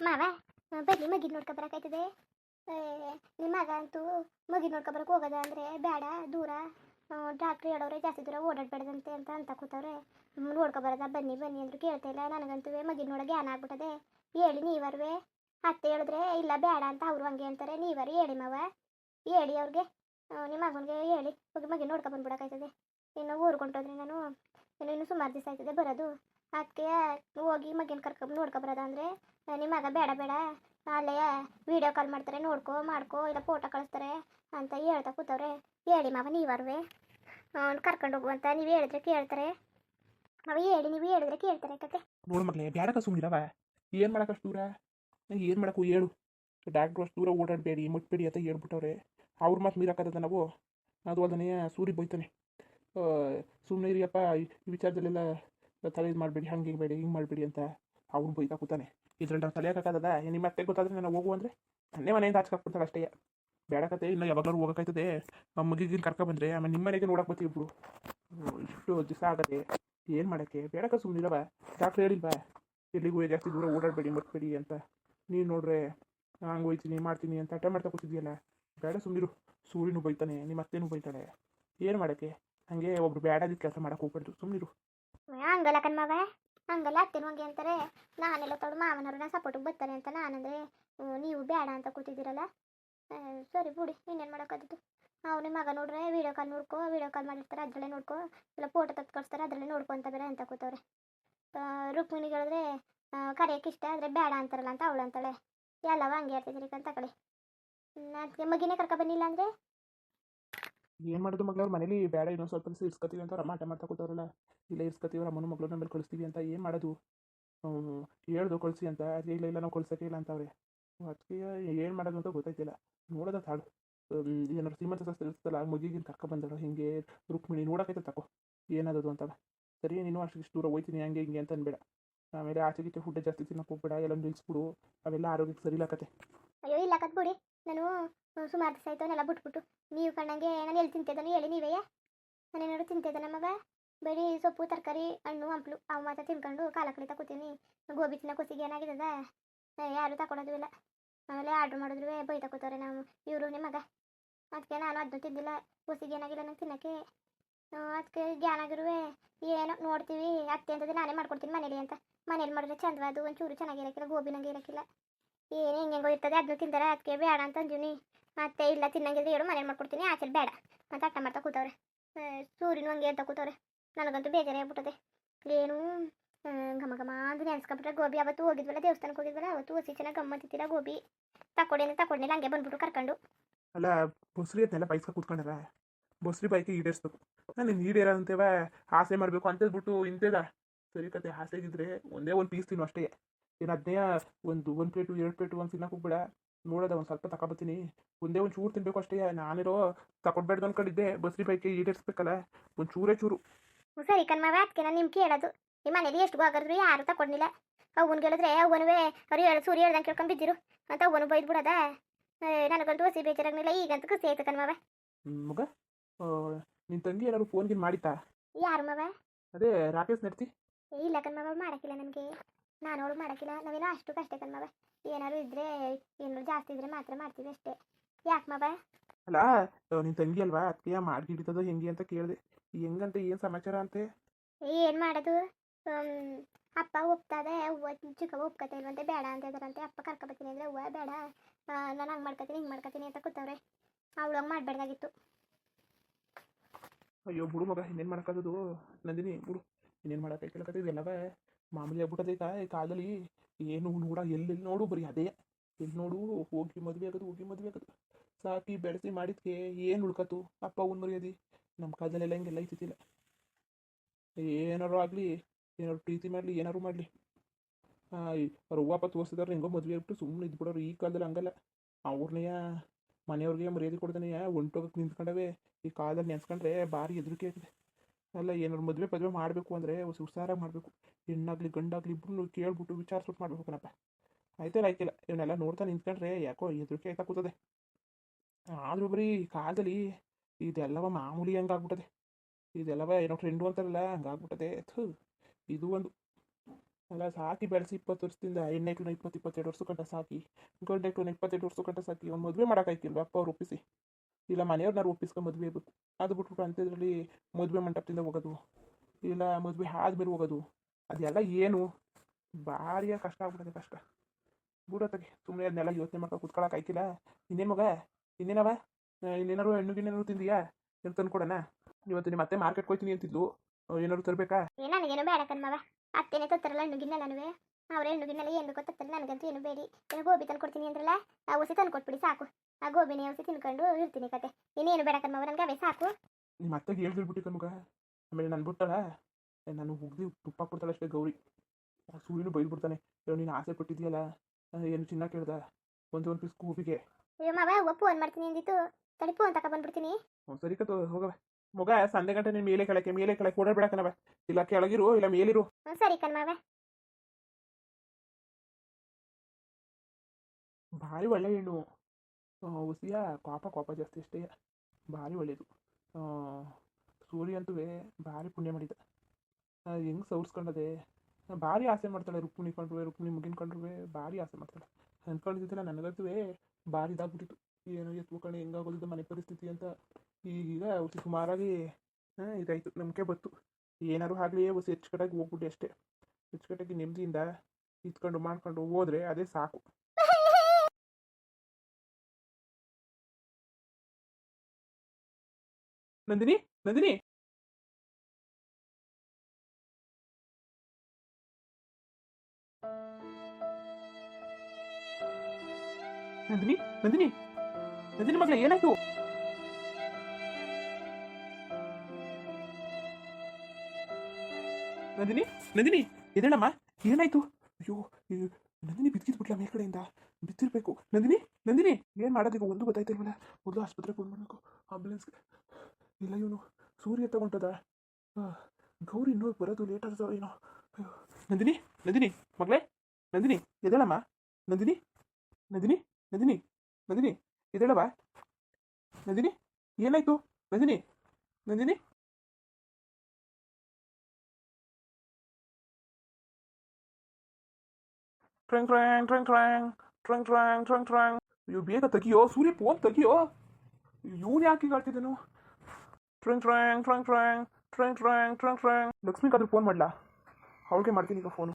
ಮಾವ? ಬರ್ಲಿ ಮಗಿನ ನೋಡ್ಕೊ ಬರಕಾಯ್ತದೆ ನಿಮ್ಮ ಮಗ ಅಂತೂ ಮಗಿನ ನೋಡ್ಕೊ ಬರಕ್ಕೆ ಹೋಗೋದ ಅಂದರೆ ಬೇಡ ದೂರ. ಡಾಕ್ಟ್ರ್ ಹೇಳೋರೆ ಜಾಸ್ತಿ ದೂರ ಓಡಾಡಬೇಡದಂತೆ ಅಂತ ಅಂತ ಕೂತವ್ರೆ. ನೋಡ್ಕೊ ಬರೋದ, ಬನ್ನಿ ಬನ್ನಿ ಅಂದ್ರು ಕೇಳ್ತಾ ಇಲ್ಲ. ನನಗಂತೂ ಮಗಿನ ನೋಡೋ ಜ್ಞಾನ ಆಗ್ಬಿಟ್ಟದೆ? ಹೇಳಿ, ನೀವರ್ವೆ. ಅತ್ತೆ ಹೇಳಿದ್ರೆ, ಇಲ್ಲ ಬೇಡ ಅಂತ ಅವರು ಹಂಗೆ ಅಂತಾರೆ ನೀವರು ಹೇಳಿ ಮಾವ. ಹೇಳಿ ಅವ್ರಿಗೆ. ನಿಮ್ಮ ಮಗನಿಗೆ ಹೇಳಿ. ಹೋಗಿ ಮಗಿ ನೋಡ್ಕೊ ಬಂದ್ಬಿಡಕ್ಕಾಯ್ತದೆ ಇನ್ನು ಊರಿಗೆ ಹೊಂಟೋದ್ರಿ ನಾನು. ಇನ್ನು ಇನ್ನು ಸುಮಾರು ದಿವಸ ಆಯ್ತದೆ ಬರೋದು. ಅದಕ್ಕೆ ಹೋಗಿ ಮಗಿನ ಕರ್ಕೊಂಡು ನೋಡ್ಕೊ ಬರೋದ ಅಂದರೆ ನಿಮ್ಮ ಮಗ ಬೇಡ ಬೇಡ. ಅಲ್ಲೇ ವಿಡಿಯೋ ಕಾಲ್ ಮಾಡ್ತಾರೆ, ನೋಡ್ಕೊ, ಮಾಡ್ಕೊ, ಇಲ್ಲ ಫೋಟೋ ಕಳಿಸ್ತಾರೆ ಅಂತ ಹೇಳ್ತಾ ಕೂತವ್ರೆ. ಹೇಳಿ ಮಾವ ನೀವರ್ವೆ ಕರ್ಕೊಂಡು ಹೋಗುವಂತ ನೀವು ಹೇಳಿದ್ರೆ ಕೇಳ್ತಾರೆ. ಅವ ಹೇಳಿ, ನೀವು ಹೇಳಿದ್ರೆ ಕೇಳ್ತಾರೆ ಕತೆ. ನೋಡು ಮಗಳೇ ಕಸು ಸುಮ್ಮನಿರವ ಏನು ಅಷ್ಟು ದೂರ? ಏನು ಮಾಡಕ್ಕೂ ಹೇಳು. ಡಾಕ್ಟ್ರು ಅಷ್ಟು ದೂರ ಓಡಾಡಬೇಡಿ, ಮುಟ್ಬೇಡಿ ಅಂತ ಹೇಳ್ಬಿಟ್ಟವ್ರೆ. ಅವ್ರ ಮಾತು ಮೀರಾಕದ ನಾವು? ಅದು ಅಲ್ಲದೆ ಸೂರಿ ಬೈತಾನೆ. ಸುಮ್ಮನೆ ಇರಿಯಪ್ಪ ಈ ವಿಚಾರದಲ್ಲೆಲ್ಲ ತಲೆ ಇದು ಮಾಡಬೇಡಿ, ಹಂಗೆ ಬೇಡಿ, ಹಿಂಗೆ ಮಾಡಬೇಡಿ ಅಂತ ಅವ್ನು ಬೈತಾ ಕೂತಾನೆ. ಇದ್ರಲ್ಲಿ ನಾವು ತಲೆ ಹಾಕೋದ ನಿಮ್ಮ ಅತ್ತೆ ಗೊತ್ತಾದ್ರೆ ನಾನು ಹೋಗು ಅಂದರೆ? ನನ್ನೇ ಮನೆಯಿಂದ ಹಾಚ್ಕಾಕ್ಬಿಡ್ತಾಳೆ ಅಷ್ಟೇ. ಬೇಡಕತೆ ಇನ್ನು ಯಾವಾಗಲೂ ಹೋಗೋಕ್ಕಾಯ್ತದೆ. ಮಗಿಗಿನ ಕರ್ಕೊಬಂದ್ರೆ ಆಮೇಲೆ ನಿಮ್ಮ ಮನೆಗೆ ನೋಡಕ್ಕೆ ಬರ್ತೀವಿ ಇಬ್ರು. ಇಷ್ಟು ದಿವಸ ಆಗತ್ತೆ ಏನು ಮಾಡೋಕ್ಕೆ? ಬೇಡಕ ಬಾ ಡಾಕ್ಟ್ರ್ ಹೇಳಿಲ್ವಾ? ಎಲ್ಲಿಗೂ ಜಾಸ್ತಿ ದೂರ ಓಡಾಡಬೇಡಿ ಮಟ್ಬೇಡಿ ಅಂತ. ನೀನು ನೋಡ್ರೆ ಹಂಗೆ ಹೋಯ್ತೀನಿ, ಮಾಡ್ತೀನಿ ಅಂತ ಹಠ ಮಾಡ್ತಾ ಕೂತಿದ್ಯಲ್ಲ. ಬೇಡ ಸುಮ್ಮನಿರು ಸೂರ್ಯನೂ ಬೈತಾನೆ ನಿಮ್ಮ ಅತ್ತೆನೂ ಬೈತಾಳೆ. ಏನು ಮಾಡೋಕ್ಕೆ? ಹಾಗೆ ಒಬ್ರು ಬೇಡದಿದ್ದ ಕೆಲಸ ಮಾಡಕ್ಕೆ ಹೋಗ್ಬಾರ್ದು. ಸುಮ್ಮನಿರು ಹಂಗಲ್ಲ ಕಣ್ಮವ ಹಂಗಲ್ಲ ಅತ್ತೆನೂ ಹಂಗೆ ಅಂತಾರೆ. ನಾನೆಲ್ಲ ತೊಡು ಮಾವನವ್ರನ್ನ ಸಪೋರ್ಟಿಗೆ ಬರ್ತಾರೆ ಅಂತ ನಾನಂದರೆ ನೀವು ಬೇಡ ಅಂತ ಕೂತಿದ್ದೀರಲ್ಲ. ಸರಿ ಬಿಡಿ, ಇನ್ನೇನು ಮಾಡೋಕ್ಕಾದಿತ್ತು ಅವ್ನ ಮಗ ನೋಡ್ರೆ ವೀಡಿಯೋ ಕಾಲ್ ನೋಡ್ಕೋ ವೀಡಿಯೋ ಕಾಲ್ ಮಾಡಿರ್ತಾರೆ, ಅದರಲ್ಲೇ ನೋಡ್ಕೋ. ಇಲ್ಲ ಫೋಟೋ ತೆಗ್ದು ಕಳಿಸ್ತಾರೆ, ಅದರಲ್ಲೇ ನೋಡ್ಕೊ ಅಂತ ಬೇರೆ ಅಂತ ಕೂತವ್ರೆ. ರುಕ್ಮಿಣಿ ಹೇಳಿದ್ರೆ ಕರೆಯೋಕೆ ಇಷ್ಟ, ಆದರೆ ಬೇಡ ಅಂತಾರಲ್ಲ ಅಂತ ಅವಳು ಅಂತಾಳೆ. ಎಲ್ಲವ ಹಂಗೆ ಇರ್ತಿದ್ರಿ ಅಂತ ಕಡೆ ಅದಕ್ಕೆ ಮಗಿನೇ ಕರ್ಕೊ ಬಂದಿಲ್ಲ ಅಂದರೆ? ಏನು ಮಾಡೋದು ಮಗಳವ್ರ ಮನೇಲಿ ಬೇಡ ಇನ್ನೊಂದು ಸ್ವಲ್ಪ ದಿವಸ ಇರ್ಸ್ಕೊತೀವಿ ಅಂತ ಅಮ್ಮ ಮಾಟ ಮಾಡ್ತಾ ಇಲ್ಲ ಇರ್ಸ್ಕತ್ತೀವಿ ಅವ್ರ ಅಮ್ಮನ ಮಗಳು ಮೇಲೆ ಕಳಿಸ್ತೀವಿ ಅಂತ. ಏನು ಮಾಡೋದು? ಹೇಳ್ದು ಕಳಿಸಿ ಅಂತ. ಅದೇ ಇಲ್ಲ ಇಲ್ಲ ನಾವು ಕಳ್ಸೋಕೆ ಇಲ್ಲ ಅಂತವ್ರೆ. ಅದಕ್ಕೆ ಏನು ಮಾಡೋದು ಅಂತ ಗೊತ್ತಾಯ್ತಿಲ್ಲ. ನೋಡೋದ ಹ್ಮ್, ಏನಾದ್ರು ಶ್ರೀಮಂತ ಶಾಸ್ತ್ರ ಇರ್ತಲ್ಲ ಮುಗಿಗಿನ ಕರ್ಕೊಬಂದಳು ಹಿಂಗೆ ರುಕ್ಮಿಣಿ ನೋಡೋಕೈತೆ ತಕೋ. ಏನಾದದು ಅಂತ ಸರಿ ನೀನು ಅಷ್ಟು ಇಷ್ಟು ದೂರ ಹೋಯ್ತೀನಿ ಹಂಗೆ ಹಿಂಗೆ ಅಂತ ಅನ್ಬೇಡ. ಆಮೇಲೆ ಆಚೆ ಗೀಚೆ ಫುಡ್ ಜಾಸ್ತಿ ತಿನ್ನಕ್ಕೆ ಹೋಗ್ಬೇಡ ಎಲ್ಲ ನಿಲ್ಸ್ಬಿಡು ಅವೆಲ್ಲ ಆರೋಗ್ಯಕ್ಕೆ ಸರಿ ಕತೆ. ಅಯ್ಯೋ ಇಲ್ಲ ಕತ್ಬಿಡಿ. ನಾನು ಸುಮಾರು ದಿವಸ ಆಯ್ತು ಅವನ್ನೆಲ್ಲ ಬಿಟ್ಬಿಟ್ಟು. ನೀವು ಕಣ್ಣಂಗೆ ನಾನು ಎಲ್ಲಿ ತಿಂತಿದ್ದಾನೆ ಹೇಳಿ ನೀವೇ ನಾನೇನಾದ್ರು ತಿಂತಿದ್ದಾನೆ ಮಗ ಬರೀ ಸೊಪ್ಪು, ತರಕಾರಿ, ಹಣ್ಣು, ಹಂಪ್ಲು ಅವು ಮಾತ್ರ ತಿನ್ಕೊಂಡು ಕಾಲ ಕಳಿತಾ ಕೂತೀನಿ. ಗೋಬಿ ತಿನ್ನೋ ಕೂತಿಗೆ ಏನಾಗಿದ್ದದ ಯಾರು ತಗೊಳೋದು ಇಲ್ಲ. ಆಮೇಲೆ ಆರ್ಡ್ರ್ ಮಾಡಿದ್ರು ಬೈತಾ ತಕೋತಾರೆ ನಾವು, ಇವರು ನಿಮ್ಮ ಮಗ. ಅದಕ್ಕೆ ನಾನು ಅದನ್ನು ತಿಂದಿಲ್ಲ. ಕೂಸಿಗೆ ಏನಾಗಿಲ್ಲ ನಂಗೆ ತಿನ್ನಕ್ಕೆ. ಅದಕ್ಕೆ ಆಗಿರುವೆ. ಏನೋ ನೋಡ್ತೀವಿ, ಅತ್ತೆ ಅಂತದ್ದು ನಾನೇ ಮಾಡ್ಕೊಡ್ತೀನಿ ಮನೇಲಿ ಅಂತ. ಮನೇಲಿ ಮಾಡಿದ್ರೆ ಚಂದವಾದು ಒಂಚೂರು ಚೆನ್ನಾಗಿರಕ್ಕಿಲ್ಲ, ಗೋಬಿ ನಂಗೆ ಇರಕ್ಕಿಲ್ಲ. ಏನು ಹೆಂಗೆ ಇರ್ತದೆ ಅದನ್ನು ತಿಂತಾರೆ ಅದಕ್ಕೆ ಬೇಡ ಅಂತ ಅಂದಿನಿ ಮತ್ತೆ ಇಲ್ಲ ತಿನ್ನಂಗಿದ್ರೆ ಹೇಳು, ಮನೇಲಿ ಮಾಡ್ಕೊಡ್ತೀನಿ ಆಚೆ ಬೇಡ. ಮತ್ತೆ ಅಟ್ಟ ಮಾಡ್ತಾ ಕೂತವ್ರೆ. ಸೂರ್ಯನೂ ಹಂಗೆ ಅಂತ ಕೂತವ್ರೆ. ನನಗಂತೂ ಬೇಜಾರೇ ಆಗ್ಬಿಟ್ಟದೆ. ಏನು ಘಮ ಘಮ ಅಂತ ನೆನ್ಸ್ಕೊಂಬಿಟ್ರೆ ಗೋಬಿ. ಅವತ್ತು ಹೋಗಿದ್ವಲ್ಲ, ದೇವಸ್ಥಾನಕ್ಕೆ ಹೋಗಿದ್ವಲ್ಲ, ಅವತ್ತು ಹಸಿ ಚೆನ್ನಾಗಿ ಗಮ್ಮತ್ತಿತ್ತಿಲ್ಲ ಗೋಬಿ ತಕೊಡಿ ಅಂತ ಹಂಗೆ ಬಂದ್ಬಿಟ್ಟು ಕರ್ಕೊಂಡು. ಅಲ್ಲ ಬಸ್ರಿ ಅದನ್ನೆಲ್ಲ ಬೈಸ್ಕೊ ಕೂತ್ಕೊಂಡಾರ ಬಸ್ರಿ ಬೈಕಿ ಈಡೇರಿಸ್ಬೇಕು. ನಾನು ಈಡೇರಂತೇವ ಆಸೆ ಮಾಡಬೇಕು ಅಂತೇಳ್ಬಿಟ್ಟು ಇಂತೇದ ಸರಿ ಕತೆ, ಆಸೆಗಿದ್ರೆ ಒಂದೇ ಒಂದು ಪೀಸ್ ತಿನ್ನು ಅಷ್ಟೇ. ಏನು ಅದನ್ನೇ ಒಂದು ಒಂದು ಪ್ಲೇಟು ಎರಡು ಪ್ಲೇಟು ಒಂದು ತಿನ್ನಕ್ಕೆ ಹೋಗ್ಬೇಡ. ನೋಡೋದ ಒಂದು ಸ್ವಲ್ಪ ತಗೊಬತ್ತೀನಿ ಒಂದೇ ಒಂದು ಚೂರು ತಿನ್ಬೇಕು ಅಷ್ಟೇ. ನಾನಿರೋ ತಗೊಡ್ಬೇಡ್ದು ಅನ್ಕೊಂಡಿದ್ದೆ. ಬಸ್ರಿ ಬೈಕಿ ಈಡೇರಿಸ್ಬೇಕಲ್ಲ ಒಂದು ಚೂರೇ. ಚೂರು ಸರಿ ಕಣ್ಮವ ಅದಕ್ಕೆ ನಾನು ನಿಮ್ಗೆ ಕೇಳೋದು ಈ ಮನೇಲಿ ಎಷ್ಟು ಹೋಗಿದ್ರು ಯಾರು ತಗೊಂಡಿಲ್ಲ ಅವನ್ ಕೇಳಿದ್ರೆ ಅವನುವೇ ಅವ್ರು ಹೇಳಿ ಸೂರ್ಯ ಹೇಳ್ದಂಗೆ ಕೇಳ್ಕೊಂಡು ಬಿದ್ದಿರು. ಅಂತ ಅವನು ಬೈದು ಬಿಡೋದ ನನಗಂತೂ ಹಸಿ ಬೇಜಾರಾಗಲಿಲ್ಲ. ಈಗಂತೂ ಖುಷಿ ಆಯ್ತು ಕಣ್ಮವ ಮಗ ನಿನ್ನ ತಂಗಿ ಏನಾದ್ರು ಫೋನ್ ಗಿನ್ ಮಾಡಿತ್ತಾ? ಯಾರು ಮವ? ಅದೇ ರಾಕೇಶ್ ನಡ್ತಿ. ಏ, ಇಲ್ಲ ಕಣ್ಮವ ಮಾಡಕ್ಕಿಲ್ಲ ನಮಗೆ ನಾನು ಅವಳು ಮಾಡೋಕ್ಕಿಲ್ಲ. ನಾವೇನೋ ಅಷ್ಟು ಕಷ್ಟ ಕಣ್ಮವ ಏನಾದ್ರು ಇದ್ರೆ ಏನಾದ್ರು ಜಾಸ್ತಿ ಇದ್ರೆ ಮಾತ್ರ ಮಾಡ್ತೀವಿ ಅಷ್ಟೇ. ಯಾಕೆ ಮವ? ಅಲ್ಲ ನಿನ್ ತಂಗಿ ಅಲ್ವಾ? ಅದಕ್ಕೆ ಮಾಡಿ ಹಿಡಿತದ ಹೆಂಗೆ ಅಂತ ಕೇಳಿದೆ. ಹೆಂಗಂತ ಏನು ಸಮಾಚಾರ ಅಂತೆ? ಏನು ಮಾಡೋದು? ಅಪ್ಪ ಒಪ್ತದೆ ಅವ್ವ ಚಿಕ್ಕವ ಒಪ್ಕತೆ ಇಲ್ವಂತೆ ಬೇಡ ಅಂತ ಇದಾರಂತೆ ಅಪ್ಪ ಕರ್ಕೊಬತ್ತೀನಿ ಅಂದ್ರೆ ಹೂವ ಬೇಡ. ನಾನು ಹಂಗೆ ಮಾಡ್ಕೊತೀನಿ ಹಿಂಗೆ ಮಾಡ್ಕೊತೀನಿ ಅಂತ ಕೂತವ್ರೆ. ಅವಳು ಹಂಗೆ ಮಾಡಬೇಡ್ದಾಗಿತ್ತು ಅಯ್ಯೋ ಬಿಡು ಮಗ ಇನ್ನೇನು ಮಾಡೋಕ್ಕಾಗೋದು ನಂದಿನಿ ಬಿಡು. ಇನ್ನೇನು ಮಾಡೋಕ್ಕಾಗಲ್ಲ ಇದೆಲ್ಲವ? ಮಾಮೂಲಿ ಆಗ್ಬಿಟ್ಟದೆ ಈಗ ಈ ಕಾಲದಲ್ಲಿ. ಏನು ನೋಡ, ಎಲ್ಲೆಲ್ಲಿ ನೋಡು, ಬರೀ ಅದೇ. ಎಲ್ಲಿ ನೋಡು, ಹೋಗಿ ಮದುವೆ ಆಗೋದು, ಹೋಗಿ ಮದುವೆ ಆಗೋದು. ಸಾಕಿ ಬೆಳೆಸಿ ಮಾಡಿದ್ಕೆ ಏನು ಉಳ್ಕತ್ತು? ಅಪ್ಪ, ಅವ್ನ ಮರ್ಯಾದಿ. ನಮ್ಮ ಕಾಲದಲ್ಲೆಲ್ಲ ಹಿಂಗೆಲ್ಲ ಇತ್ತಿಲ್ಲ ಏನಾರು ಆಗಲಿ, ಏನಾರು ಪ್ರೀತಿ ಮಾಡಲಿ, ಏನಾರು ಮಾಡಲಿ. ಅವ್ರ ಅವ್ವಪ್ಪ ತೋರಿಸಿದಾರೆ ಹೆಂಗೋ ಮದುವೆ ಆಗ್ಬಿಟ್ಟು ಸುಮ್ಮನೆ ಇದ್ಬಿಡೋರು. ಈ ಕಾಲದಲ್ಲಿ ಹಂಗಲ್ಲ. ಅವ್ರನ್ನೆಯ ಮನೆಯವ್ರಿಗೆ ಮರ್ಯಾದೆ ಕೊಡ್ತಾನೆ ಒಂಟೋಗಕ್ಕೆ ನಿಂತ್ಕೊಂಡವೆ. ಈ ಕಾಲದಲ್ಲಿ ನೆನ್ಸ್ಕೊಂಡ್ರೆ ಭಾರಿ ಹೆದರಿಕೆ ಆಗ್ತದೆ ಅಲ್ಲ ಏನಾರು ಮದುವೆ ಪದುವೆ ಮಾಡಬೇಕು ಅಂದರೆ ಹುಷಾರಾಗಿ ಮಾಡಬೇಕು. ಹೆಣ್ಣಾಗಲಿ ಗಂಡಾಗ್ಲಿ ಇಬ್ಬರು ಕೇಳ್ಬಿಟ್ಟು ವಿಚಾರಿಸ್ಬಿಟ್ಟು ಮಾಡ್ಬೇಕು ಕಣಪ್ಪ. ಆಯ್ತಲ್ಲ ಆಯ್ತಿಲ್ಲ ಇವನ್ನೆಲ್ಲ ನೋಡ್ತಾ ನಿಂತ್ಕೊಂಡ್ರೆ ಯಾಕೋ ಎದುರಿಕೆ ಆಯ್ತಾ ಕೂತದೆ ಆದರೂ ಬರೀ ಈ ಕಾಲದಲ್ಲಿ ಇದೆಲ್ಲವ ಮಾಮೂಲಿ ಹಂಗಾಗ್ಬಿಟ್ಟದೆ. ಇದೆಲ್ಲವ ಏನೋ ಟ್ರೆಂಡು ಅಂತಾರಲ್ಲ, ಹಂಗಾಗ್ಬಿಟ್ಟದೆ. ಥು, ಇದು ಒಂದು. ಅಲ್ಲ, ಸಾಕಿ ಬೆಳೆಸಿ ಇಪ್ಪತ್ತು ವರ್ಷದಿಂದ ಹೆಣ್ಣೈಕ್ಳನ್ನ ಇಪ್ಪತ್ತು ಇಪ್ಪತ್ತೆರಡು ವರ್ಷ ಗಂಟ ಸಾಕಿ ಗಂಡೈಕ್ಳನ್ನ ಇಪ್ಪತ್ತೆರಡು ವರ್ಷ ಗಂಟ ಸಾಕಿ ಒಂದು ಮದುವೆ ಮಾಡೋಕ್ಕಾಯ್ತಿಲ್ವ ಅಪ್ಪ ಅವ್ರು ಒಪ್ಪಿಸಿ. ಇಲ್ಲ ಮನೆಯವ್ರನ್ನಾರು ಒಪ್ಪಿಸ್ಕೊಂಡು ಮದುವೆ ಆಗ್ಬೇಕು ಅದು ಬಿಟ್ಬಿಟ್ಟು ಅಂಥದ್ರಲ್ಲಿ ಮದುವೆ ಮಂಟಪದಿಂದ ಹೋಗೋದು, ಇಲ್ಲ ಮದುವೆ ಆದ್ಮೇಲೆ ಹೋಗೋದು, ಅದೆಲ್ಲ ಏನು? ಭಾರಿ ಕಷ್ಟ ಆಗ್ಬಿಡುತ್ತೆ ಕಷ್ಟ. ಬಿಡತ್ತಗೆ ಸುಮ್ಮನೆ ಅದನ್ನೆಲ್ಲ ಯೋಚನೆ ಮಾಡ್ಕೊಂಡು ಕುತ್ಕೊಳಕ್ಕೆ ಆಯ್ತಿಲ್ಲ. ಇನ್ನೇನು ಮಗ? ಇನ್ನೇನವ? ಇನ್ನೇನಾರು ಹೆಣ್ಣು ಗಿಣ್ಣೇನಾರು ತಿಂದಿಯಾ? ಏನು ತಂದ್ಕೊಡೋಣ ಇವತ್ತು ನಿಮ್ಮ ಮತ್ತೆ ಮಾರ್ಕೆಟ್ ಹೋಗ್ತೀನಿ ಅಂತಿದ್ಲು. ಏನಾದ್ರು ತರಬೇಕಾ? ನನಗೇನು ಬೇಡ ಕಣ್ಮವ. ಅತ್ತೇನೆ ತತ್ತಾರಲ್ಲ ಹಣ್ಣು ಗಿಣ್ಣೆಲ್ಲ ನನಗೆ ಅವ್ರ ಹೆಣ್ಣು ಗಿಣ್ಣಲ್ಲ ಏನು ಬೇಕೋ ನನಗಂತೂ ಏನು ಬೇಡಿ. ಗೋಬಿ ತಂದು ಕೊಡ್ತೀನಿ ಅಂದ್ರಲ್ಲ? ಔಷಧಿ ತಂದು ಕೊಟ್ಬಿಡಿ ಸಾಕು. ಆ ಗೋಬಿನೇ ಔಷಧಿ ತಿನ್ಕೊಂಡು ಇರ್ತೀನಿ ಕತೆ. ಇನ್ನೇನು ಬೇಡ ಕಣ್ಮವ ನನಗೆ ಅವೇ ಸಾಕು. ನಿಮ್ಮ ಅತ್ತೆಗೆ ಹೇಳ್ಬಿಟ್ಟು ಮಗ ಆಮೇಲೆ ನಾನು ಬಿಟ್ಟಳ. ನಾನು ಹುಗ್ದಿ ತುಪ್ಪ ಕೊಡ್ತಾಳೆ ಅಷ್ಟೇ ಗೌರಿ. ಆ ಸೂರ್ಯನು ಬೈದು ಬಿಡ್ತಾನೆ ನೀನು ಆಸೆ ಪಟ್ಟಿದ್ಯಲ್ಲ? ಏನು ಚಿನ್ನ ಕೇಳ್ದ? ಒಂದು ಒಂದು ಪೀಸ್ ಕೂಪಿಗೆ ಮಾವ ಒಪ್ಪು ಫೋನ್ ಮಾಡ್ತೀನಿ ಅಂದಿತ್ತು. ತಡಿಪು ಅಂತ ಬಂದ್ಬಿಡ್ತೀನಿ ಒಂದು ಸರಿ ಕತ್ತು ಹೋಗವ ಮಗ ಸಂಜೆ ಗಂಟೆ ನೀನು ಮೇಲೆ ಕೆಳಕ್ಕೆ ಮೇಲೆ ಕೆಳಕ್ಕೆ ಓಡಾಡ್ಬೇಡಕನವ ಇಲ್ಲ ಕೆಳಗಿರು ಇಲ್ಲ ಮೇಲಿರು. ಸರಿ ಕಣ್ಮವ ಭಾರಿ ಒಳ್ಳೆ ಹೆಣ್ಣು. ಹುಸಿಯ ಕೋಪ ಕೋಪ ಜಾಸ್ತಿ ಅಷ್ಟೇ. ಭಾರಿ ಒಳ್ಳೆಯದು ಸೂರ್ಯ ಅಂತೂ ಭಾರಿ ಪುಣ್ಯ ಮಾಡಿದ. ಹೆಂಗೆ ಸವರ್ಸ್ಕೊಂಡದೆ ಭಾರಿ ಆಸೆ ಮಾಡ್ತಾಳೆ ರುಕ್ಮಿಣಿ ಕಂಡ್ರುವೆ, ರುಕ್ಮಿಣಿ ಮುಗಿನ ಕಂಡ್ರುವೆ, ಭಾರಿ ಆಸೆ ಮಾಡ್ತಾಳೆ. ಅಂದ್ಕೊಂಡಿದ್ದಿಲ್ಲ ನನಗಂತೂ ಭಾರಿ ಇದಾಗ್ಬಿಟ್ಟಿತ್ತು. ಏನೋ ಎತ್ತು ಕಣೆ ಹೆಂಗಾಗೋದಿದ್ದು ಮನೆ ಪರಿಸ್ಥಿತಿ ಅಂತ ಈಗೀಗ ಹುಸಿ ಸುಮಾರಾಗಿ ಇದಾಯಿತು. ನಂಬಿಕೆ ಬತ್ತು. ಏನಾರು ಆಗಲಿ, ಹುಸಿ ಕಡೆಗೆ ಹೋಗ್ಬಿಟ್ಟು ಅಷ್ಟೇ. ಹೆಚ್ಚುಕಟ್ಟಾಗಿ ನೆಮ್ಮದಿಯಿಂದ ಇತ್ಕೊಂಡು ಮಾಡ್ಕೊಂಡು ಹೋದ್ರೆ ಅದೇ ಸಾಕು. ನಂದಿನಿ ನಂದಿನಿ. ನಂದಿನಿ ನಂದಿನಿ ನಂದಿನಿ ಮಗಳ, ಏನಾಯ್ತು? ನಂದಿನಿ ನಂದಿನಿ ಎದೇಳಮ್ಮ ಏನಾಯ್ತು? ಅಯ್ಯೋ ನಂದಿನಿ ಬಿದ್ದಿದ್ ಬಿಟ್ಲ ಮೇಲ್ಗಡೆಯಿಂದ? ಬಿದ್ದಿರ್ಬೇಕು. ನಂದಿನಿ ನಂದಿನಿ, ಏನ್ ಮಾಡೋದೀಗ ಒಂದು ಗೊತ್ತಾಯ್ತಿಲ್ವಲ್ಲ? ಮೊದಲು ಆಸ್ಪತ್ರೆಗೆ ಫೋನ್ ಮಾಡಬೇಕು. ಆಂಬುಲೆನ್ಸ್ಗೆ ಇಲ್ಲ, ಇವನು ಸೂರ್ಯ ತಗೊಂಟದ ಗೌರಿ ಇನ್ನೂ ಬರೋದು ಲೇಟ್ ಆಗ್ತದ ಏನೋ. ನಂದಿನಿ ನಂದಿನಿ, ಮಗಳೇ, ನಂದಿನಿ ಎದೇಳಮ್ಮ ನಂದಿನಿ ನಂದಿನಿ ನಂದಿನಿ ನಂದಿನಿ ಎದಳವ ನಂದಿನಿ, ಏನಾಯ್ತು? Nandini Nandini. Trung Trung Trung Trung Trung Trung Trung Trung. ಅಯ್ಯೋ, ಬೇಗ ತಗಿಯೋ ಸೂರ್ಯ ಫೋನ್ ತೆಗಿಯೋ ಇವನು ಯಾಕೆ ಹೇಳ್ತಿದ್ದೇನು ಟ್ರಂಗ್ ಟ್ರ್ಯಾಂಗ್ ಟ್ರಂಗ್ ಟ್ರ್ಯಾಂಗ್ ಟ್ರ್ಯಾಂಗ್ ಟ್ರ್ಯಾಂಗ್ ಟ್ರಂಗ್ ಟ್ರ್ಯಾಂಗ್ ಲಕ್ಷ್ಮಿಗಾದ್ರೂ ಫೋನ್ ಮಾಡಲಾ ಅವಳಿಗೆ ಮಾಡ್ತೀನಿ ಈಗ phone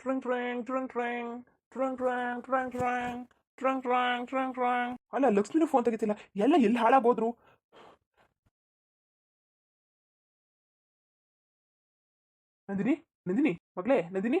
Trung ಟ್ರ್ಯಾಂಗ್ Trung ಟ್ರ್ಯಾಂಗ್ Trung ಟ್ರ್ಯಾಂಗ್ Trung ಟ್ರ್ಯಾಂಗ್ Trung ಟ್ರ್ಯಾಂಗ್ Trung ಟ್ರ್ಯಾಂಗ್ ಅಲ್ಲ ಲಕ್ಷ್ಮಿನೂ ಫೋನ್ ತೆಗಿತಿಲ್ಲ ಎಲ್ಲ ಎಲ್ಲಿ ಹಾಳಾಗೋದ್ರು ನಂದಿನಿ ನಂದಿನಿ ಮಗಳೇ ನಂದಿನಿ